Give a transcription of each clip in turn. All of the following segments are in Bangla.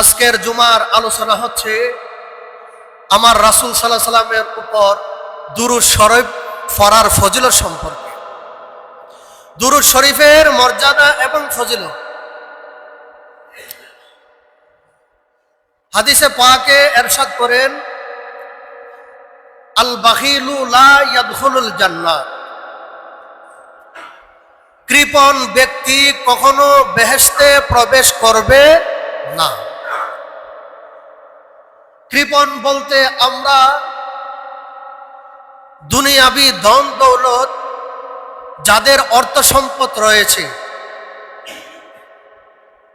আজকের জুমার আলোচনা হচ্ছে আমার রাসুল সাল্লাহ সাল্লামের উপর দুরুদ শরীফ ফরার ফজিলত সম্পর্কে। দুরুদ শরীফের মর্যাদা এবং ফজিলত। হাদিসে পাকে এরশাদ করেন আল বাহিলু লা ইয়াদখুলুল জান্নাত কৃপণ ব্যক্তি কখনো বেহেস্তে প্রবেশ করবে না। কৃপণ বলতে আমরা দুনিয়াবি ধন দৌলত যাদের অর্থ সম্পদ রয়েছে।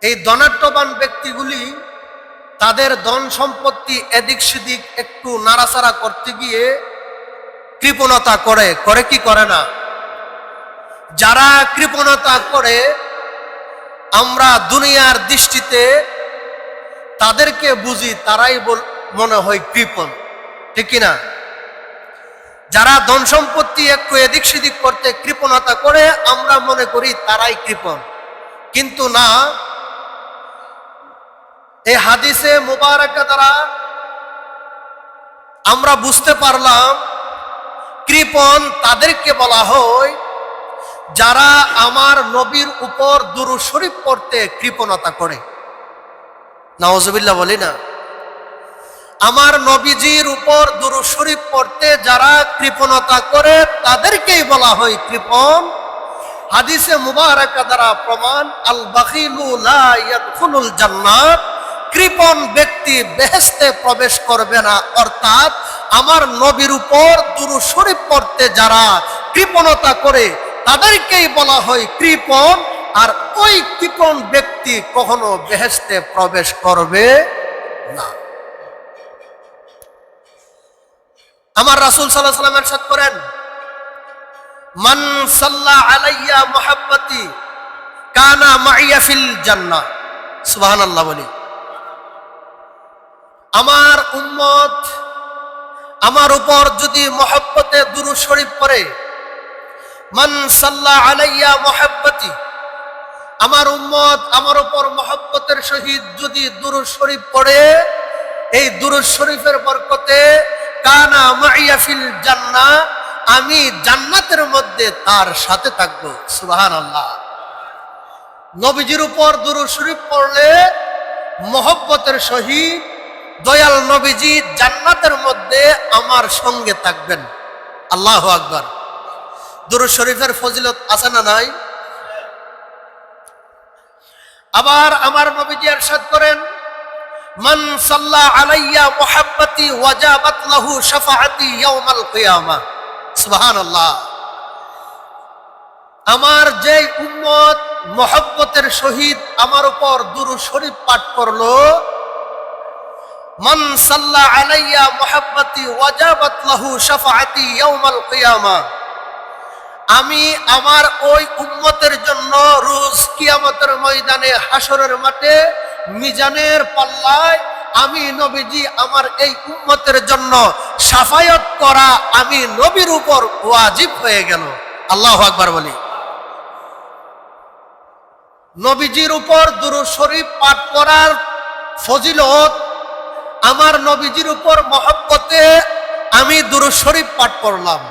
এই ধনাট্যবান ব্যক্তিগুলি তাদের ধন সম্পত্তি এদিক সেদিক একটু নাড়াচাড়া করতে গিয়ে কৃপণতা করে। করে কি করে না? যারা কৃপণতা করে, আমরা দুনিয়ার দৃষ্টিতে তাদেরকে বুঝি, তারাই বল মনে হয় কৃপণ ঠিক না যারা ধন সম্পত্তি একটু এদিক সেদিক করতে কৃপণতা করে, আমরা মনে করি তারাই কৃপণ। কিন্তু না এই হাদিসে মুবারকা দ্বারা আমরা বুঝতে পারলাম, কৃপণ তাদেরকে বলা হয় যারা আমার নবীর উপর দুরু শরীফ পড়তে কৃপণতা করে। নওয়াজবিল্লা বলি না। আমার নবীজির উপর দুরু শরীফ পড়তে যারা কৃপণতা করে, তাদেরকেই বলা হয় কৃপণ। হাদিসে মুবারকা দ্বারা প্রমাণ আল বাখিলু লা ইয়াদখুলুল জান্নাত, কৃপণ ব্যক্তি বেহেস্তে প্রবেশ করবে না। অর্থাৎ আমার নবীর উপর দুরু শরীফ পড়তে যারা কৃপণতা করে, তাদেরকেই বলা হয় কৃপণ। আর ওই কৃপণ ব্যক্তি কখনো বেহেস্তে প্রবেশ করবে না। আমার রাসুল সাল্লাহ সাল্লামের সাথ করেন, মান সাল্লাহ আলাইয়া মোহাব্বতি কানা মাইয়া ফিল জান্নাহ। সুবহানাল্লাহ বলি। আমার উম্মত আমার উপর যদি মহব্বতে দুরু শরীফ পড়ে, মান সাল্লাহ আলাইয়া মোহাব্বতি, আমার উম্মত আমার উপর মহব্বতের সহিত যদি দুরু শরীফ পড়ে, এই দুরু শরীফের বরকতে কানা মাইয়া ফিল জান্নাহ আমি জান্নাতের মধ্যে তার সাথে থাকব। সুবাহান আল্লাহ নবীজির উপর দুরু শরীফ পড়লে মহব্বতের সহিত দয়াল নবীজি জান্নাতের মধ্যে আমার সঙ্গে থাকবেন। আল্লাহ আকবর। দুরু শরীফের ফজিলত আছে না নাই? আবার আমার নবীজি এরশাদ করেন মান আলাইয়া মুহাব্বতি ওয়াজাবাত লাহু আমার যে উম্মত মহব্বতের সহিত আমার উপর দুরু শরীফ পাঠ করল, মান সাল্লা আলাইয়া মুহাব্বতি ওয়াজাবাত লাহু শাফাআতি ইয়াউমাল কিয়ামা। আমি আমার ওই উম্মতের জন্য রোজ কিয়ামতের ময়দানে হাসরের মাঠে মিজানের পাল্লায় আমি নবীজি আমার এই উম্মতের জন্য সাফায়ত করা আমি নবীর উপর ওয়াজিব হয়ে গেল। আল্লাহ আকবার বলি। নবীজির উপর দুরু শরীফ পাঠ করার ফজিলত, আমার নবীজির উপর মহব্বতে আমি দুরু শরীফ পাঠ করলাম।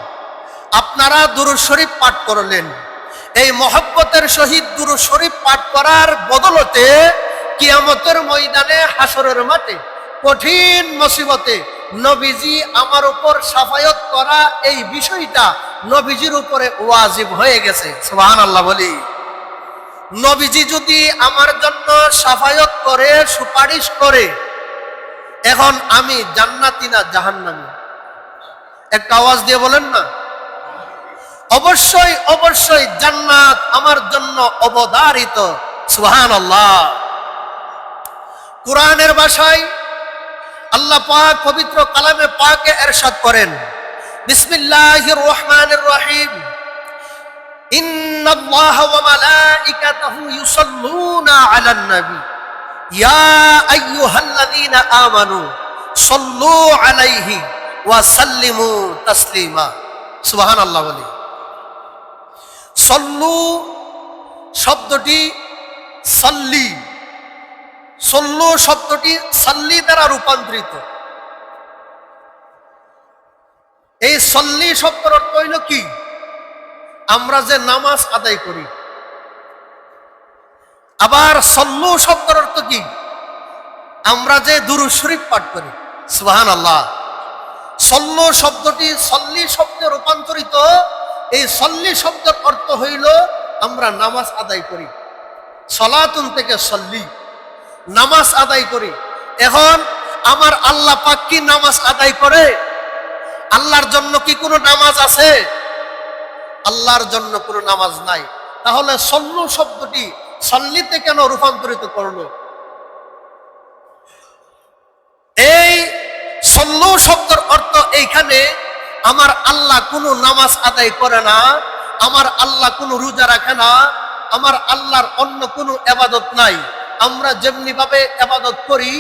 আপনারা দুরু শরীফ পাঠ করলেন। এই মহব্বতের সহিত দুরু শরীফ পাঠ করার বদলতে কিয়ামতের ময়দানে হাসরের মাঠে, কঠিন মুসিবতে নবীজি আমার উপর সাফায়ত করা এই বিষয়টা নবীজির উপরে ওয়াজিব হয়ে গেছে। সুবহান আল্লাহ বলি। নবীজি যদি আমার জন্য সাফায়ত করে, সুপারিশ করে, এখন আমি জান্নাতি না জাহান্নামি? একটা আওয়াজ দিয়ে বলেন না। অবশ্যই অবশ্যই জান্নাত আমার জন্য অবধারিত। সুহান আল্লাহ কোরআনের ভাষায় আল্লাহ পাক পবিত্র কালামে পাকে এরশাদ করেন। বিসমিল্লাহির রহমানির রহিম। তাসলিমা। সুবহানাল্লাহ বলি। সল্লু শব্দটি সল্লি সল্লু শব্দটি সাল্লি দ্বারা রূপান্তরিত। এই সল্লি শব্দের অর্থ হইল কি? আমরা যে নামাজ আদায় করি। আবার সল্লু শব্দের অর্থ কি? আমরা যে দুরু শরীফ পাঠ করি। সুবাহান আল্লাহ সল্লু শব্দটি সল্লি শব্দে রূপান্তরিত। এই সল্লি শব্দের অর্থ হইল আমরা নামাজ আদায় করি। সলাতুন থেকে সল্লি নামাজ আদায় করি। এখন আমার আল্লাহ পাক কি নামাজ আদায় করে? আল্লাহর জন্য কি কোনো নামাজ আছে? আল্লাহর জন্য কোনো নামাজ নাই। তাহলে সল্লু শব্দটি সল্লিতে কেন রূপান্তরিত করল? এই সল্লু শব্দের অর্থ এইখানে, আমার আল্লাহ কোনো নামাজ আদায় করে না, আমার আল্লাহ কোনো রোজা রাখে না, আমার আল্লাহর অন্য কোনো এবাদত নাই। আমরা যেমনি ভাবে এবাদত করি,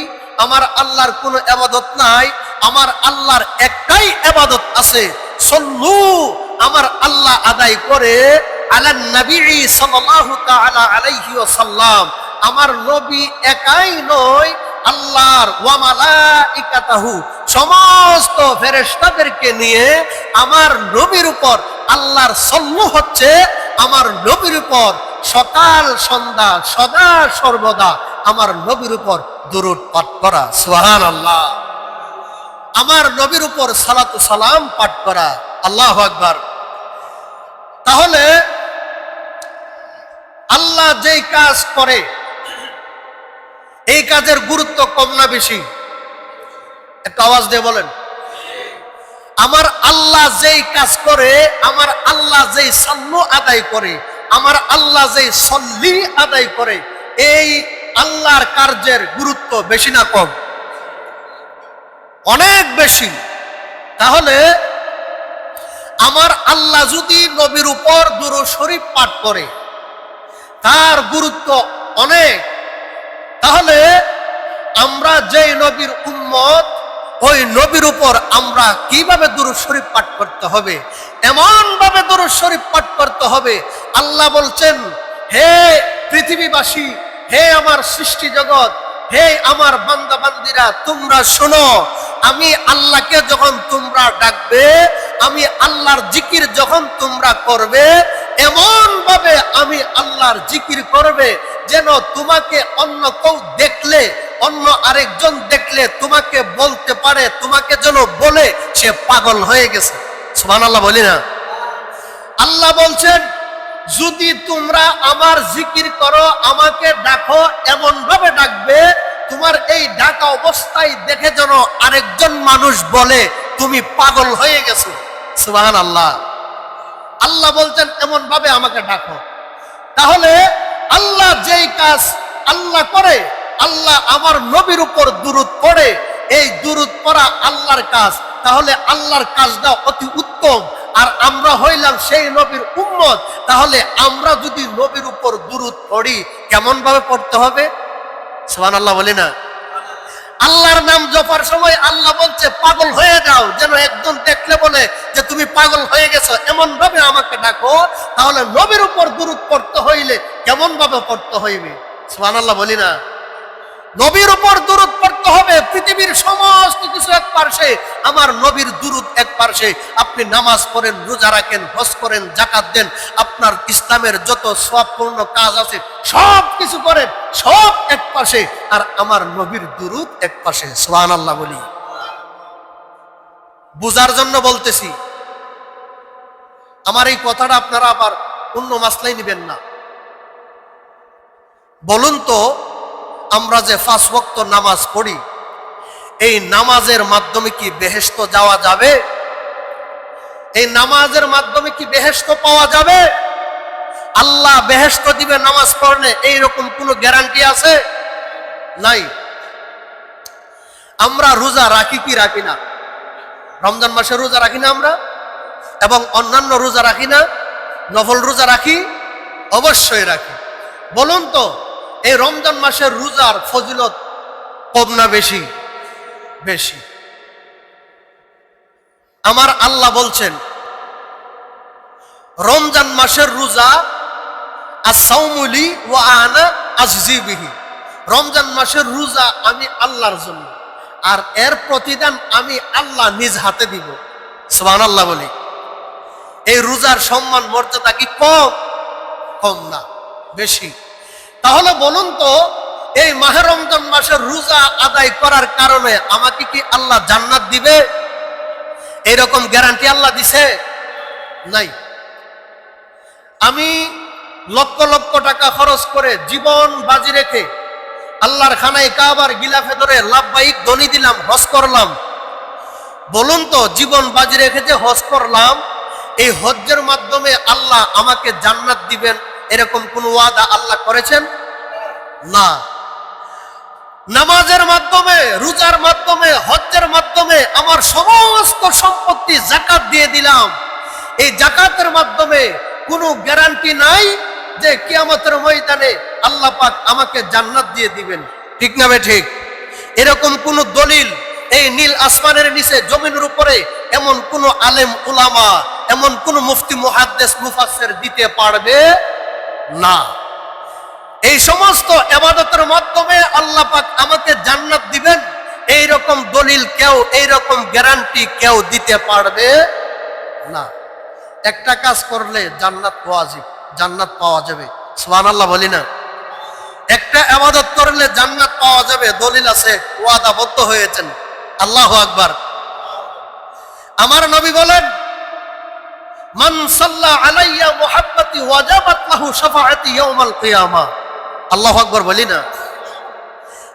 আমার আল্লাহর কোনো এবাদত নাই, আমার আল্লাহর একটাই এবাদত আছে, সল্লু, আমার আল্লাহ আদায় করে আলান নবী সাল্লাল্লাহু তাআলা আলাইহি ওয়াসাল্লাম। আমার নবী একাই নয়, আল্লাহর ওয়ামালাইকাতাহু সমস্ত ফেরেশতাদেরকে নিয়ে আমার নবীর উপর আল্লাহর সল্লু হচ্ছে আমার নবীর উপর সকাল সন্ধ্যা সদা সর্বদা আমার নবীর উপর দুরুদ পাঠ করা সুহান আল্লাহ আমার নবীর উপর সালাতু সালাম পাঠ করা, আল্লাহ আকবার। তাহলে আল্লাহ যেই কাজ করে, এই কাজের গুরুত্ব কম না বেশি? একটা আওয়াজ দিয়ে বলেন। আমার আল্লাহ যেই কাজ করে, আমার আল্লাহ যেই সাল্লু আদায় করে, আমার আল্লাহ যেই সল্লি আদায় করে, এই আল্লাহর কার্যের গুরুত্ব বেশি না কম। অনেক বেশি। তাহলে আমার আল্লাহ যদি নবীর উপর দুরু শরীফ পাঠ করে, তার গুরুত্ব অনেক। তাহলে আমরা যেই নবীর উম্মত ওই নবীর উপর আমরা কীভাবে দুরুদ শরীফ পাঠ করতে হবে? এমন ভাবে দুরুদ শরীফ পাঠ করতে হবে। আল্লাহ বলছেন, হে পৃথিবীবাসী, হে আমার সৃষ্টি জগৎ, হে আমার বান্দা বান্দিরা তোমরা শোনো, আমি আল্লাহকে যখন তোমরা ডাকবে, আমি আল্লাহর জিকির যখন তোমরা করবে এমন ভাবে আমি আল্লাহর জিকির করবে যেন তোমাকে অন্য কেউ দেখলে, অন্য আরেকজন দেখলে তোমাকে বলতে পারে, তোমাকে যেন বলে সে পাগল হয়ে গেছে। সুমান আল্লাহ বলি না। আল্লাহ বলছেন, যদি তোমরা আমার জিকির করো, আমাকে ডাকো এমন ভাবে ডাকবে, তোমার এই ডাকা অবস্থায় দেখে যেন আরেকজন মানুষ বলে, তুমি পাগল হয়ে গেছো। সুবাহান আল্লাহ আল্লাহ বলছেন, এমন ভাবে আমাকে ডাকো। তাহলে আল্লাহ যেই কাজ আল্লাহ করে, আল্লাহ আমার নবীর উপর দুরুদ পড়ে, এই দুরুদ পড়া আল্লাহর কাজ। তাহলে আল্লাহর কাজটা অতি উত্তম। আর আমরা হইলাম সেই নবীর উম্মত। তাহলে আমরা যদি নবীর উপর দুরুদ পড়ি কেমন ভাবে পড়তে হবে? সোহান আল্লাহ বলি না। আল্লাহর নাম জপার সময় আল্লাহ বলছে, পাগল হয়ে যাও। যেন একজন দেখলে বলে যে, তুমি পাগল হয়ে গেছো। এমন ভাবে আমাকে ডাকো, তাহলে নবীর উপর দূরত পড়তে হইলে কেমন ভাবে পড়তে হইবে? সোহান আল্লাহ বলি না। নবীর উপর দূরত পড়তে হবে, পৃথিবীর সমস্ত কিছু এক পার্শ্বে, আমার নবীর দূরত এক পার্শ্বে। আপনি নামাজ পড়েন, রোজা রাখেন, হজ করেন জাকাত দেন, আপনার ইসলামের যত সবপূর্ণ কাজ আছে, সব কিছু করেন, সব এক পাশে আর আমার নবীর দুরুদ এক পাশে সোহান আল্লাহ বলি। বুঝার জন্য বলতেছি, আমার এই কথাটা আপনারা আবার অন্য মাসলাই নিবেন না। বলুন তো আমরা যে পাঁচ ভক্ত নামাজ পড়ি, এই নামাজের মাধ্যমে কি বেহেস্ত যাওয়া যাবে? এই নামাজের মাধ্যমে কি বেহেস্ত পাওয়া যাবে? আল্লাহ বেহেস্ত দিবে নামাজ পড়লে এইরকম কোনো গ্যারান্টি আছে? নাই। আমরা রোজা রাখি কি রাখি না? রমজান মাসে রোজা রাখি না আমরা? এবং অন্যান্য রোজা রাখি না? নফল রোজা রাখি? অবশ্যই রাখি। বলুন তো এই রমজান মাসের রোজার ফজিলত কম না বেশি? বেশি। আমার আল্লাহ বলছেন, রমজান মাসের রোজা আসাউমুলি ও আনা আজজিবিহি রমজান মাসের রোজা আমি আল্লাহর জন্য, আর এর প্রতিদান আমি আল্লাহ নিজ হাতে দিব। সোহান আল্লাহ বলি। এই রোজার সম্মান, মর্যাদা কি কম? কম না, বেশি। তাহলে বলুন তো, এই মাহে রমজান মাসের রোজা আদায় করার কারণে আমাকে কি আল্লাহ জান্নাত দিবে? এরকম গ্যারান্টি আল্লাহ দিছে? নাই। আমি লক্ষ লক্ষ টাকা খরচ করে জীবন বাজি রেখে আল্লাহর খানায় কাবার গিলাফে ধরে লাভবাহিক দনি দিলাম, হজ করলাম। বলুন তো, জীবন বাজি রেখে যে হজ করলাম, এই হজ্জের মাধ্যমে আল্লাহ আমাকে জান্নাত দিবেন এরকম কোন ওয়াদা আল্লাহ করেছেন? না। নামাজের মাধ্যমে, রোজার মাধ্যমে, হজ্জের মাধ্যমে আমার সমস্ত সম্পত্তি জাকাত দিয়ে দিলাম। এই জাকাতের মাধ্যমে কোনো গ্যারান্টি নাই যে কিয়ামতের ময়দানে আল্লাহ পাক আমাকে জান্নাত দিয়ে দিবেন। ঠিক না ঠিক? এরকম কোন দলিল এই নীল আসমানের নিচে জমিনের উপরে এমন কোন আলেম উলামা, এমন কোন মুফতি, মুহাদ্দেস, মুফাসসির দিতে পারবে? না। এই সমস্ত এবাদতের মাধ্যমে আল্লাহ পাক আমাকে জান্নাত দিবেন। এই রকম দলিল কেউ এই রকম গ্যারান্টি কেউ দিতে পারবে না। একটা কাজ করলে জান্নাত পাওয়া ওয়াজিব জান্নাত পাওয়া যাবে। সুবহানাল্লাহ বলি না। একটা আবাদত করলে জান্নাত পাওয়া যাবে, দলিল আছে, ওয়াদাবদ্ধ হয়েছেন। আল্লাহ আকবার। আমার নবী বলেন মান সাল্লা আলাইয়া মুহাব্বতি ওয়াজাবাত লাহু শাফাআতি ইয়াউমাল কিয়ামা। আল্লাহু আকবার বলি না।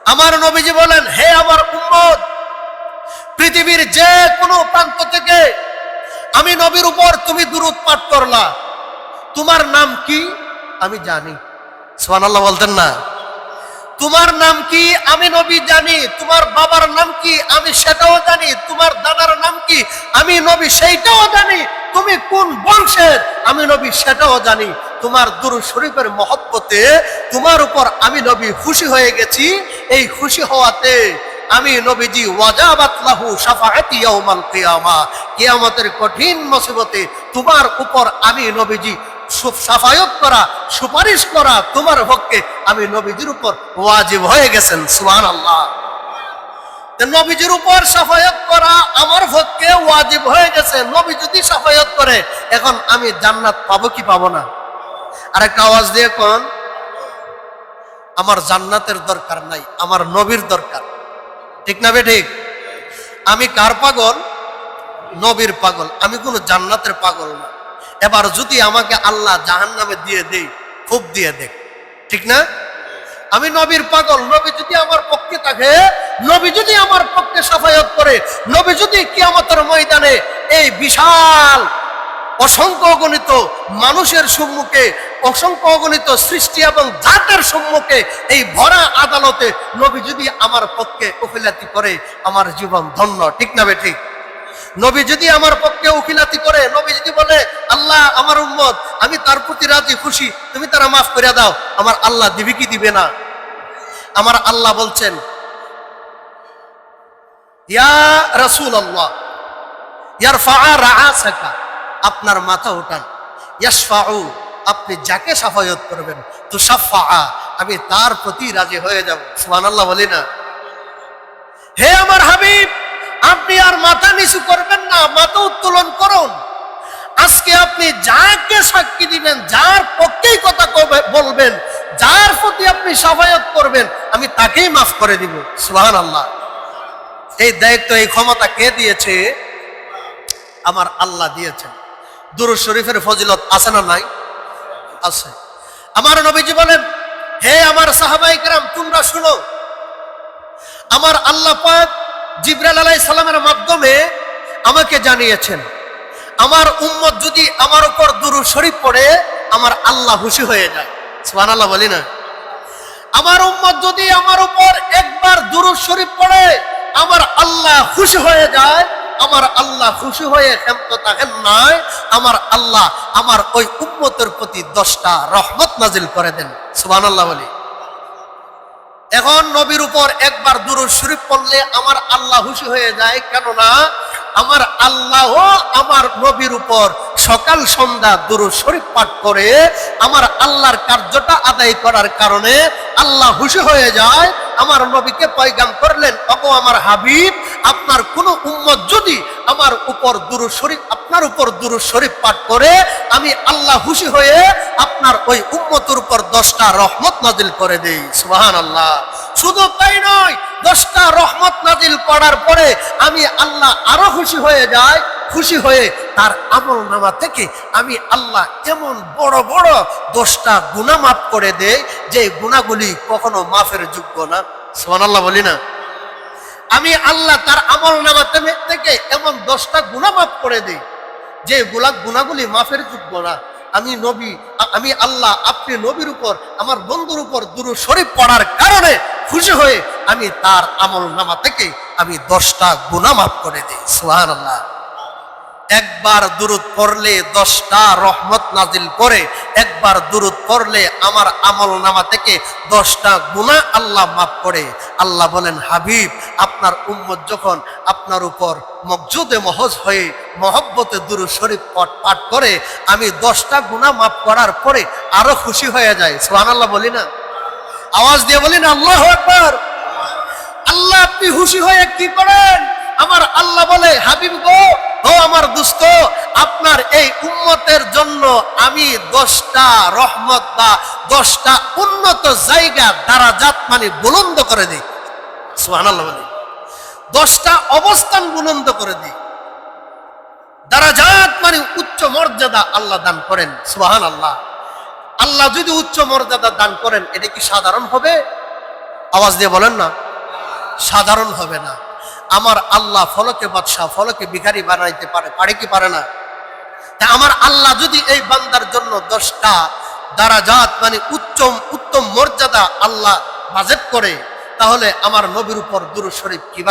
আমার নবীজি বলেন, হে আমার উম্মত, পৃথিবীর যে কোনো প্রান্ত থেকে আমি নবীর উপর তুমি দূরত পাঠ করলা। তোমার নাম কি? আমি জানি। সুবহানাল্লাহ বলতেন না। তোমার নাম কি? আমি নবী জানি। তোমার বাবার নাম কি? আমি সেটাও জানি। তোমার দাদার নাম কি? আমি নবী সেইটাও জানি। তুমি কোন বংশের? আমি নবী সেটাও জানি। তোমার দুরু শরীফের মহব্বতে তোমার উপর আমি নবী খুশি হয়ে গেছি। এই খুশি হওয়াতে আমি নবীজি, ওয়াজাবাত লাহু শাফাআতি ইয়াউমাল কিয়ামা। কিয়ামতের কঠিন মুসিবতে তোমার উপর আমি নবীজি সাফায়ত করা, সুপারিশ করা তোমার পক্ষে আমি নবীজির উপর ওয়াজিব হয়ে গেছেন সুবহান আল্লাহ নবীজির উপর সাফায়ত করা আমার পক্ষে ওয়াজিব হয়ে গেছে, নবী যদি সাফায়ত করে, এখন আমি জান্নাত পাবো কি পাবো না? আর একটা আওয়াজ দিয়ে কন, আমার জান্নাতের দরকার নাই, আমার নবীর দরকার। ঠিক না বে ঠিক? আমি কার পাগল? নবীর পাগল, আমি কোনো জান্নাতের পাগল না। এবার যদি আমাকে আল্লাহ জাহান নামে দিয়ে দেই, খুব দিয়ে দেখ। ঠিক না? আমি নবীর পাগল, নবী যদি আমার পক্ষে থাকে, নবী যদি আমার পক্ষে সাফায়ত করে, নবী যদি কিয়ামতের ময়দানে এই বিশাল অসংখ্য অগণিত মানুষের সম্মুখে, অসংখ্য অগণিত সৃষ্টি এবং জাতের সম্মুখে এই ভরা আদালতে নবী যদি আমার পক্ষে ওকিলাতি করে, আমার জীবন ধন্য, ঠিক না বে ঠিক? নবী যদি আমার পক্ষে উকিলাতি করে, নবী যদি বলে, আল্লাহ, আমার উম্মত, আমি তার প্রতি রাজি, খুশি, তুমি তারা মাফ করে দাও, আমার আল্লাহ দিবে কি দিবে না? আমার আল্লাহ বলছেন, ইয়া রাসূল আল্লাহ ইয়ার রাআসাকা আপনার মাথা উঠান। ইয়াশফাউ, আপনি যাকে সাফায়ত করবেন তো সাফা আমি তার প্রতি রাজি হয়ে যাব। সুবহানাল্লাহ বলি না। হে আমার হাবিব আপনি আর মাথা নিচু করবেন না, মাথা উত্তোলন করুন। আজকে আপনি যাকে সাক্ষী দিবেন, যার পক্ষেই কথা বলবেন, যার প্রতি আপনি সাফায়ত করবেন, আমি তাকেই মাফ করে দিব। সুহান আল্লাহ এই দায়িত্ব, এই ক্ষমতা কে দিয়েছে? আমার আল্লাহ দিয়েছেন। দুরু শরীফের ফজিলত আছে না নাই? আছে। আমার নবীজি বলেন, হে আমার সাহাবাইকরাম তোমরা শুনো, আমার আল্লাহ পাক জিব্রাইল আলাইহিস সালামের মাধ্যমে আমাকে জানিয়েছেন, আমার উম্মত যদি আমার উপর দুরুদ শরীফ পড়ে, আমার আল্লাহ খুশি হয়ে যায়। সুবহানাল্লাহ বলি না। আমার উম্মত যদি আমার উপর একবার দুরুদ শরীফ পড়ে, আমার আল্লাহ খুশি হয়ে যায়। আমার আল্লাহ খুশি হয়ে ক্ষান্ত থাকেন নয় আমার আল্লাহ আমার ওই উম্মতের প্রতি দশটা রহমত নাজিল করে দেন। সুবহানাল্লাহ বলি। এখন নবীর উপর একবার দুরুদ শরীফ পড়লে আমার আল্লাহ খুশি হয়ে যায়। কেননা আমার আল্লাহ আমার নবীর উপর সকাল সন্ধ্যা দুরুদ শরীফ পাঠ করে আমার আল্লাহর কার্যটা আদায় করার কারণে আল্লাহ খুশি হয়ে যায়। আমার নবীকে পয়গাম করলেন, অগো আমার হাবিব, আপনার কোন উম্মত যদি আমার উপর দুরু শরীফ, আপনার উপর দুরু শরীফ পাঠ করে, আমি আল্লাহ খুশি হয়ে আপনার ওই উম্মতের উপর দশটা রহমত নাজিল করে দেই। সুবাহান আল্লাহ শুধু তাই নয়, দশটা রহমত নাজিল করার পরে আমি আল্লাহ আরও খুশি হয়ে যায় খুশি হয়ে তার আমল নামা থেকে আমি আল্লাহ এমন বড় বড় দশটা গুণা মাফ করে দেয় যে গুণাগুলি কখনো মাফের যোগ্য না। সোমান আল্লাহ বলি না। আমি আল্লাহ তার আমল নামা থেকে এমন দশটা গুণা মাফ করে দেই, যে গুলা গুণাগুলি মাফের যোগ্য না। আমি নবী আমি আল্লাহ আপনি নবীর উপর, আমার বন্ধুর উপর দুরু শরীফ পড়ার কারণে খুশি হয়ে আমি তার আমল নামা থেকে আমি দশটা গুণা মাফ করে দিই সুহান আল্লাহ একবার দুরুদ পড়লে দশটা রহমত নাজিল করে, একবার দূরত পড়লে আমার আমল নামা থেকে দশটা গুণা আল্লাহ মাফ করে। আল্লাহ বলেন, হাবিব, আপনার উম্মত যখন আপনার উপর মকজুদে মহজ হয়ে মহব্বতে দুরু শরীফ পাঠ করে, আমি দশটা গুণা মাফ করার পরে আরও খুশি হয়ে যায় সোহান আল্লাহ বলি না? আওয়াজ দিয়ে বলি না আল্লাহ একবার আল্লাহ, আপনি খুশি হয়ে কি করেন? আমার আল্লাহ বলে, হাবিব গো, ও আমার দুস্থ আপনার এই উম্মতের জন্য আমি দশটা রহমত বা দশটা উন্নত জায়গা দ্বারা জাত মানে বুলন্দ করে দিই। সুবহানাল্লাহ বলে। দশটা অবস্থান বুলন্দ করে দিই। দ্বারা জাত মানে উচ্চ মর্যাদা আল্লাহ দান করেন সুবাহান আল্লাহ আল্লাহ যদি উচ্চ মর্যাদা দান করেন, এটা কি সাধারণ হবে? আওয়াজ দিয়ে বলেন না। সাধারণ হবে না। আমার আল্লাহ ফলকে বাদশাহ, ফলকে ভিখারি বানাইতে পারে পারে কি পারে না? তা আমার আল্লাহ যদি এই বান্দার জন্য দশটা দারাজাত মানে উচ্চম, উত্তম মর্যাদা আল্লাহ বাজেট করে, তাহলে আমার নবীর উপর দুরু শরীফ কীভাবে